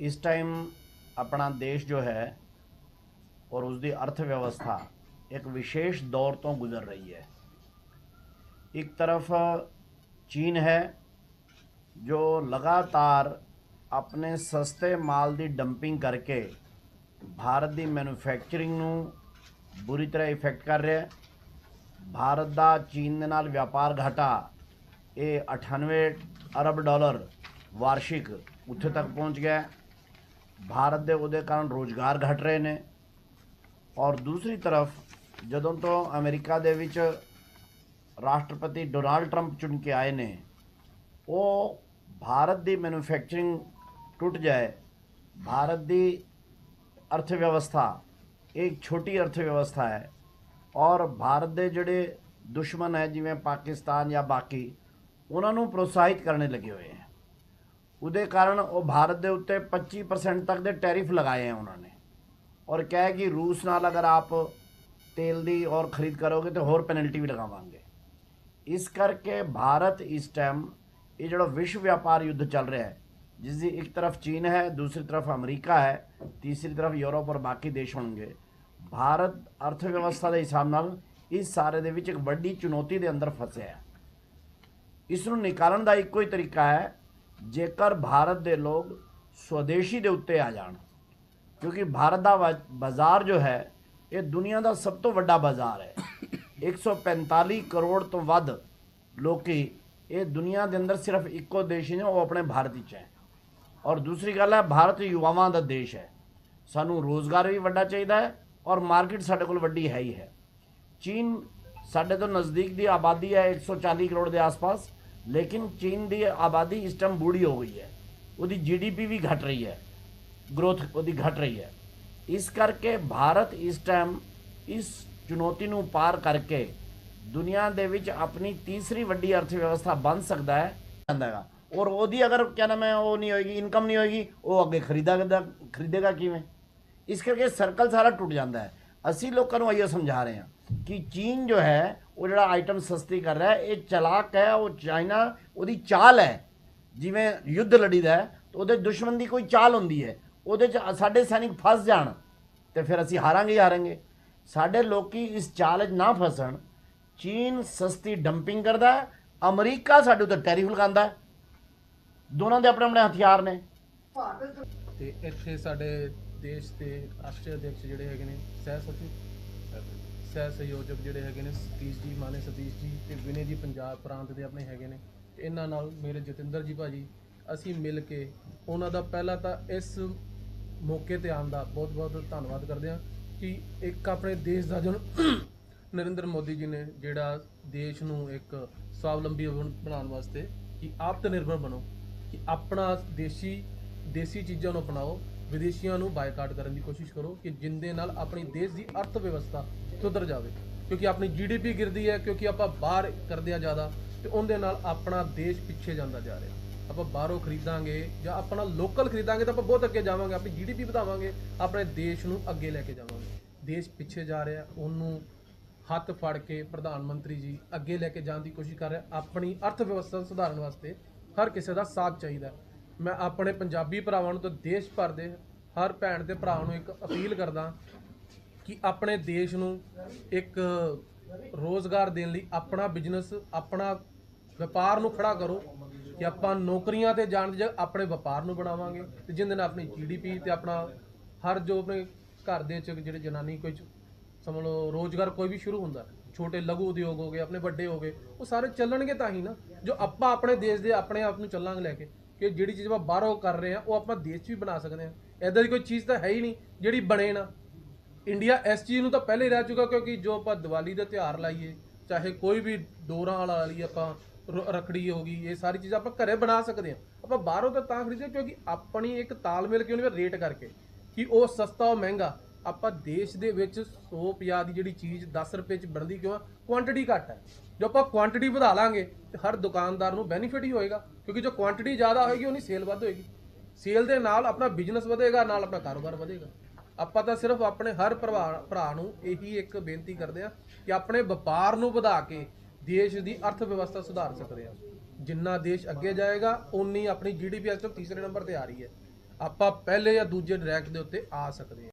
ਇਸ ਟਾਈਮ ਆਪਣਾ ਦੇਸ਼ ਜੋ ਹੈ ਔਰ ਉਸ ਦੀ ਅਰਥ ਵਿਵਸਥਾ ਇੱਕ ਵਿਸ਼ੇਸ਼ ਦੌਰ ਤੋਂ ਗੁਜ਼ਰ ਰਹੀ ਹੈ ਇੱਕ ਤਰਫ ਚੀਨ ਹੈ ਜੋ ਲਗਾਤਾਰ ਆਪਣੇ ਸਸਤੇ ਮਾਲ ਦੀ ਡੰਪਿੰਗ ਕਰਕੇ ਭਾਰਤ ਦੀ ਮੈਨੂਫੈਕਚਰਿੰਗ ਨੂੰ ਬੁਰੀ ਤਰ੍ਹਾਂ ਇਫੈਕਟ ਕਰ ਰਿਹਾ ਹੈ ਭਾਰਤ ਦਾ ਚੀਨ ਦੇ ਨਾਲ ਵਪਾਰ ਘਾਟਾ ਇਹ 98 ਅਰਬ ਡਾਲਰ ਵਾਰਸ਼ਿਕ ਉੱਥੇ ਤੱਕ ਪਹੁੰਚ ਗਿਆ ਹੈ। ਭਾਰਤ ਦੇ ਉਹਦੇ ਕਾਰਨ ਰੋਜ਼ਗਾਰ ਘਟ ਰਹੇ ਨੇ। ਔਰ ਦੂਸਰੀ ਤਰਫ ਜਦੋਂ ਤੋਂ ਅਮਰੀਕਾ ਦੇ ਵਿੱਚ ਰਾਸ਼ਟਰਪਤੀ ਡੋਨਾਲਡ ਟਰੰਪ ਚੁਣ ਕੇ ਆਏ ਨੇ, ਉਹ ਭਾਰਤ ਦੀ ਮੈਨੂਫੈਕਚਰਿੰਗ ਟੁੱਟ ਜਾਏ, ਭਾਰਤ ਦੀ ਅਰਥ ਵਿਵਸਥਾ ਇੱਕ ਛੋਟੀ ਅਰਥ ਵਿਵਸਥਾ ਹੈ। ਔਰ ਭਾਰਤ ਦੇ ਜਿਹੜੇ ਦੁਸ਼ਮਣ ਹੈ, ਜਿਵੇਂ ਪਾਕਿਸਤਾਨ ਜਾਂ ਬਾਕੀ, ਉਹਨਾਂ ਨੂੰ ਪ੍ਰੋਤਸਾਹਿਤ ਕਰਨੇ ਲੱਗੇ ਹੋਏ ਹੈ। ਉਹਦੇ ਕਾਰਨ ਉਹ ਭਾਰਤ ਦੇ ਉੱਤੇ 25% ਤੱਕ ਦੇ ਟੈਰਿਫ ਲਗਾਏ ਹੈ ਉਹਨਾਂ ਨੇ। ਔਰ ਕਹੇ ਕਿ ਰੂਸ ਨਾਲ ਅਗਰ ਆਪ ਤੇਲ ਦੀ ਔਰ ਖਰੀਦ ਕਰੋਗੇ ਤਾਂ ਹੋਰ ਪੈਨਲਟੀ ਵੀ ਲਗਾਵਾਂਗੇ। ਇਸ ਕਰਕੇ ਭਾਰਤ ਇਸ ਟਾਈਮ ਇਹ ਜਿਹੜਾ ਵਿਸ਼ਵ ਵਪਾਰ ਯੁੱਧ ਚੱਲ ਰਿਹਾ ਹੈ, ਜਿਸ ਦੀ ਇੱਕ ਤਰਫ ਚੀਨ ਹੈ, ਦੂਸਰੀ ਤਰਫ ਅਮਰੀਕਾ ਹੈ, ਤੀਸਰੀ ਤਰਫ ਯੂਰਪ ਔਰ ਬਾਕੀ ਦੇਸ਼ ਹੋਣਗੇ। ਭਾਰਤ ਅਰਥ ਵਿਵਸਥਾ ਦੇ ਹਿਸਾਬ ਨਾਲ ਇਸ ਸਾਰੇ ਦੇ ਵਿੱਚ ਇੱਕ ਵੱਡੀ ਚੁਣੌਤੀ ਦੇ ਅੰਦਰ ਫਸਿਆ ਹੈ। ਇਸ ਨੂੰ ਨਿਕਾਲਣ ਦਾ ਇੱਕੋ ਹੀ ਤਰੀਕਾ ਹੈ ਜੇਕਰ ਭਾਰਤ ਦੇ ਲੋਕ ਸਵਦੇਸ਼ੀ ਦੇ ਉੱਤੇ ਆ ਜਾਣ, ਕਿਉਂਕਿ ਭਾਰਤ ਦਾ ਵਾ- ਬਾਜ਼ਾਰ ਜੋ ਹੈ, ਇਹ ਦੁਨੀਆ ਦਾ ਸਭ ਤੋਂ ਵੱਡਾ ਬਾਜ਼ਾਰ ਹੈ। 145 ਕਰੋੜ ਤੋਂ ਵੱਧ ਲੋਕੀ ਇਹ ਦੁਨੀਆ ਦੇ ਅੰਦਰ ਸਿਰਫ ਇੱਕੋ ਦੇਸ਼ ਹੀ ਨੇ, ਉਹ ਆਪਣੇ ਭਾਰਤ ਵਿੱਚ ਹੈ। ਔਰ ਦੂਸਰੀ ਗੱਲ ਹੈ, ਭਾਰਤ ਯੁਵਾਵਾਂ ਦਾ ਦੇਸ਼ ਹੈ। ਸਾਨੂੰ ਰੋਜ਼ਗਾਰ ਵੀ ਵੱਡਾ ਚਾਹੀਦਾ ਹੈ ਔਰ ਮਾਰਕੀਟ ਸਾਡੇ ਕੋਲ ਵੱਡੀ ਹੈ ਹੀ ਹੈ। ਚੀਨ ਸਾਡੇ ਤੋਂ ਨਜ਼ਦੀਕ ਦੀ ਆਬਾਦੀ ਹੈ 140 ਕਰੋੜ ਦੇ ਆਸ-ਪਾਸ। ਲੇਕਿਨ ਚੀਨ ਦੀ ਆਬਾਦੀ ਇਸ ਟਾਈਮ ਬੂੜੀ ਹੋ ਗਈ ਹੈ। ਉਹਦੀ ਜੀਡੀਪੀ ਵੀ ਘਟ ਰਹੀ ਹੈ। ਗਰੋਥ ਉਹਦੀ ਘਟ ਰਹੀ ਹੈ। ਇਸ ਕਰਕੇ ਭਾਰਤ ਇਸ ਟਾਈਮ ਇਸ ਚੁਣੌਤੀ ਨੂੰ ਪਾਰ ਕਰਕੇ ਦੁਨੀਆ ਦੇ ਵਿੱਚ ਆਪਣੀ ਤੀਸਰੀ ਵੱਡੀ ਅਰਥ ਵਿਵਸਥਾ ਬਣ ਸਕਦਾ ਹੈ। ਜਾਂਦਾ ਹੈਗਾ। ਔਰ ਉਹਦੀ ਅਗਰ ਕਿਆ ਨਾਮ ਹੈ, ਉਹ ਨਹੀਂ ਹੋਏਗੀ ਇਨਕਮ ਨਹੀਂ ਹੋਏਗੀ, ਉਹ ਅੱਗੇ ਖਰੀਦਾਗਾ ਖਰੀਦੇਗਾ ਕਿਵੇਂ? ਇਸ ਕਰਕੇ ਸਰਕਲ ਸਾਰਾ ਟੁੱਟ ਜਾਂਦਾ ਹੈ। ਅਸੀਂ ਲੋਕਾਂ ਨੂੰ ਆਈਓ ਸਮਝਾ ਰਹੇ ਹਾਂ ਕਿ ਚੀਨ ਜੋ ਹੈ ਉਹ ਜਿਹੜਾ ਆਈਟਮ ਸਸਤੀ ਕਰ ਰਿਹਾ ਹੈ ਇਹ ਚਲਾਕ ਹੈ ਉਹ ਚਾਈਨਾ ਉਹਦੀ ਚਾਲ ਹੈ। ਜਿਵੇਂ ਯੁੱਧ ਲੜੀਦਾ ਹੈ ਤਾਂ ਉਹਦੇ ਦੁਸ਼ਮਣ ਦੀ ਕੋਈ ਚਾਲ ਹੁੰਦੀ ਹੈ। ਉਹਦੇ 'ਚ ਸਾਡੇ ਸੈਨਿਕ ਫਸ ਜਾਣ ਤੇ ਫਿਰ ਅਸੀਂ ਹਾਰਾਂਗੇ ਹੀ ਹਾਰਾਂਗੇ। ਸਾਡੇ ਲੋਕੀ ਇਸ ਚਾਲ 'ਚ ਨਾ ਫਸਣ। ਚੀਨ ਸਸਤੀ ਡੰਪਿੰਗ ਕਰਦਾ ਹੈ ਅਮਰੀਕਾ ਸਾਡੇ ਉੱਤੇ ਟੈਰਿਫ ਲਗਾਉਂਦਾ ਦੋਨਾਂ ਦੇ ਆਪਣੇ ਆਪਣੇ ਹਥਿਆਰ ਨੇ। ਤੇ ਇੱਥੇ ਸਾਡੇ ਦੇਸ਼ ਦੇ ਰਾਸ਼ਟਰੀ ਅਧਿਕਸ਼ ਜਿਹੜੇ ਹੈਗੇ ਨੇ, ਸਹਿ ਸਚਿਵ ਸਹਿ ਸੰਯੋਜਕ ਜਿਹੜੇ ਹੈਗੇ ਨੇ, ਸਤੀਸ਼ ਜੀ ਮਾਨੇ ਸਤੀਸ਼ ਜੀ ਤੇ ਵਿਨੇ ਜੀ ਪੰਜਾਬ ਪ੍ਰਾਂਤ ਦੇ ਆਪਣੇ ਹੈਗੇ ਨੇ। ਤੇ ਇਹਨਾਂ ਨਾਲ ਮੇਰੇ ਜਤਿੰਦਰ ਜੀ ਭਾਜੀ, ਅਸੀਂ ਮਿਲ ਕੇ ਉਹਨਾਂ ਦਾ ਪਹਿਲਾਂ ਤਾਂ ਇਸ ਮੌਕੇ ਤੇ ਆਉਣ ਦਾ ਬਹੁਤ ਬਹੁਤ ਧੰਨਵਾਦ ਕਰਦੇ ਹਾਂ ਕਿ ਇੱਕ ਆਪਣੇ ਦੇਸ਼ ਦਾ ਜਨ ਨਰਿੰਦਰ ਮੋਦੀ ਜੀ ਨੇ ਜਿਹੜਾ ਦੇਸ਼ ਨੂੰ ਇੱਕ ਸਵਾਵਲੰਬੀ ਬਣਾਉਣ ਵਾਸਤੇ ਕਿ ਆਪ ਨਿਰਭਰ ਬਣੋ, ਕਿ ਆਪਣਾ ਦੇਸ਼ੀ ਦੇਸੀ ਚੀਜ਼ਾਂ ਨੂੰ ਅਪਣਾਓ ਵਿਦੇਸ਼ੀਆਂ ਨੂੰ ਬਾਈਕਾਟ ਕਰਨ ਦੀ ਕੋਸ਼ਿਸ਼ ਕਰੋ ਕਿ ਜਿੰਦੇ ਨਾਲ ਆਪਣੀ ਦੇਸ਼ ਦੀ ਅਰਥ ਵਿਵਸਥਾ ਸੁਧਰ ਜਾਵੇ। ਕਿਉਂਕਿ ਆਪਣੀ ਜੀਡੀਪੀ ਗਿਰਦੀ ਹੈ, ਕਿਉਂਕਿ ਆਪਾਂ ਬਾਹਰ ਕਰਦੇ ਆ ਜ਼ਿਆਦਾ, ਤੇ ਉਹਦੇ ਨਾਲ ਆਪਣਾ ਦੇਸ਼ ਪਿੱਛੇ ਜਾਂਦਾ ਜਾ ਰਿਹਾ। ਆਪਾਂ ਬਾਹਰੋਂ ਖਰੀਦਾਂਗੇ ਜਾਂ ਆਪਣਾ ਲੋਕਲ ਖਰੀਦਾਂਗੇ ਤਾਂ ਆਪਾਂ ਬਹੁਤ ਅੱਗੇ ਜਾਵਾਂਗੇ, ਆਪਣੀ ਜੀਡੀਪੀ ਵਧਾਵਾਂਗੇ, ਆਪਣੇ ਦੇਸ਼ ਨੂੰ ਅੱਗੇ ਲੈ ਕੇ ਜਾਵਾਂਗੇ। ਦੇਸ਼ ਪਿੱਛੇ ਜਾ ਰਿਹਾ, ਉਹਨੂੰ ਹੱਥ ਫੜ ਕੇ ਪ੍ਰਧਾਨ ਮੰਤਰੀ ਜੀ ਅੱਗੇ ਲੈ ਕੇ ਜਾਣ ਦੀ ਕੋਸ਼ਿਸ਼ ਕਰ ਰਿਹਾ। ਆਪਣੀ ਅਰਥ ਵਿਵਸਥਾ ਨੂੰ ਸੁਧਾਰਨ ਵਾਸਤੇ ਹਰ ਕਿਸੇ ਦਾ ਸਾਥ ਚਾਹੀਦਾ। ਮੈਂ ਆਪਣੇ ਪੰਜਾਬੀ ਭਰਾਵਾਂ ਨੂੰ ਤੇ ਦੇਸ਼ ਭਰ ਦੇ ਹਰ ਭੈਣ ਤੇ ਭਰਾ ਨੂੰ ਇੱਕ ਅਪੀਲ ਕਰਦਾ ਕਿ ਆਪਣੇ ਦੇਸ਼ ਨੂੰ ਇੱਕ ਰੋਜ਼ਗਾਰ ਦੇਣ ਲਈ ਆਪਣਾ ਬਿਜ਼ਨਸ ਆਪਣਾ ਵਪਾਰ ਨੂੰ ਖੜਾ ਕਰੋ ਕਿ ਆਪਾਂ ਨੌਕਰੀਆਂ ਤੇ ਜਾਣ ਦੀ ਜਗ੍ਹਾ ਆਪਣੇ ਵਪਾਰ ਨੂੰ ਬਣਾਵਾਂਗੇ ਤੇ ਜਿਹਦੇ ਨਾਲ ਆਪਣੀ ਜੀਡੀਪੀ ਤੇ ਆਪਣਾ ਹਰ ਜੋ ਆਪਣੇ ਘਰ ਦੇ ਚ ਜਿਹੜੇ ਜਨਾਨੀ ਕੋਈ ਸਮਝ ਲਓ ਰੋਜ਼ਗਾਰ ਕੋਈ ਵੀ ਸ਼ੁਰੂ ਹੁੰਦਾ, ਛੋਟੇ ਲਘੂ ਉਦਯੋਗ ਹੋ ਗਏ, ਆਪਣੇ ਵੱਡੇ ਹੋ ਗਏ, ਉਹ ਸਾਰੇ ਚੱਲਣਗੇ ਤਾਂ ਹੀ ਨਾ, ਜੋ ਆਪਾਂ ਆਪਣੇ ਦੇਸ਼ ਦੇ ਆਪਣੇ ਆਪ ਨੂੰ ਚੱਲਾਂਗੇ ਲੈ ਕੇ। ਕਿ ਜਿਹੜੀ ਚੀਜ਼ ਆਪਾਂ ਬਾਹਰੋਂ ਕਰ ਰਹੇ ਆ ਉਹ ਆਪਾਂ ਦੇਸ਼ 'ਚ ਵੀ ਬਣਾ ਸਕਦੇ ਆ ਐਦਾਂ ਦੀ ਕੋਈ ਚੀਜ਼ ਤਾਂ ਹੈ ਹੀ ਨਹੀਂ ਜਿਹੜੀ ਬਣੇ ਨਾ। ਇੰਡੀਆ ਇਸ ਚੀਜ਼ ਨੂੰ ਤਾਂ ਪਹਿਲੇ ਰਹਿ ਚੁੱਕਾ ਕਿਉਂਕਿ ਜੋ ਆਪਾਂ ਦੀਵਾਲੀ ਦਾ ਤਿਉਹਾਰ ਲਾਈਏ, ਚਾਹੇ ਕੋਈ ਵੀ ਡੋਰਾਂ ਵਾਲਾ ਲਈ ਆਪਾਂ ਰ- ਰੱਖੜੀ ਹੋ ਗਈ, ਇਹ ਸਾਰੀ ਚੀਜ਼ ਆਪਾਂ ਘਰੇ ਬਣਾ ਸਕਦੇ ਆ ਆਪਾਂ ਬਾਹਰੋਂ ਤਾਂ ਤਾਂ ਖਰੀਦਦੇ ਕਿਉਂਕਿ ਆਪਣੀ ਇੱਕ ਤਾਲਮੇਲ ਕਿਉਂ ਨਹੀਂ, ਰੇਟ ਕਰਕੇ। ਕਿ ਉਹ ਸਸਤਾ, ਉਹ ਮਹਿੰਗਾ। ਆਪਾਂ ਦੇਸ਼ ਦੇ ਵਿੱਚ 150 ਦੀ ਜਿਹੜੀ ਚੀਜ਼ 10 ਰੁਪਏ ਚ ਬਣਦੀ ਕਿਉਂ ਕੁਆਂਟੀਟੀ ਘੱਟ ਹੈ। ਜੋ ਆਪਾਂ ਕੁਆਂਟੀਟੀ ਵਧਾ ਲਾਂਗੇ, ਤੇ ਹਰ ਦੁਕਾਨਦਾਰ ਨੂੰ ਬੈਨੀਫਿਟ ਹੀ ਹੋਏਗਾ, ਕਿਉਂਕਿ ਜੋ ਕੁਆਂਟੀਟੀ ਜ਼ਿਆਦਾ ਹੋਏਗੀ ਉਹਨੀ ਸੇਲ ਵੱਧ ਹੋਏਗੀ। ਸੇਲ ਦੇ ਨਾਲ ਆਪਣਾ ਬਿਜ਼ਨਸ ਵਧੇਗਾ, ਨਾਲ ਆਪਣਾ ਕਾਰੋਬਾਰ ਵਧੇਗਾ। ਆਪਾਂ ਤਾਂ ਸਿਰਫ ਆਪਣੇ ਹਰ ਭਰਾ ਭਰਾ ਨੂੰ ਇਹੀ ਇੱਕ ਬੇਨਤੀ ਕਰਦੇ ਆ ਕਿ ਆਪਣੇ ਵਪਾਰ ਨੂੰ ਵਧਾ ਕੇ ਦੇਸ਼ ਦੀ ਅਰਥ ਵਿਵਸਥਾ ਸੁਧਾਰ ਸਕਦੇ ਆ ਜਿੰਨਾ ਦੇਸ਼ ਅੱਗੇ ਜਾਏਗਾ ਉਨੀ ਆਪਣੀ ਜੀਡੀਪੀ ਅੱਜ ਤੱਕ ਤੀਸਰੇ ਨੰਬਰ ਤੇ ਆ ਰਹੀ ਹੈ। ਆਪਾਂ ਪਹਿਲੇ ਜਾਂ ਦੂਜੇ ਰੈਂਕ ਦੇ ਉੱਤੇ ਆ ਸਕਦੇ ਹਾਂ।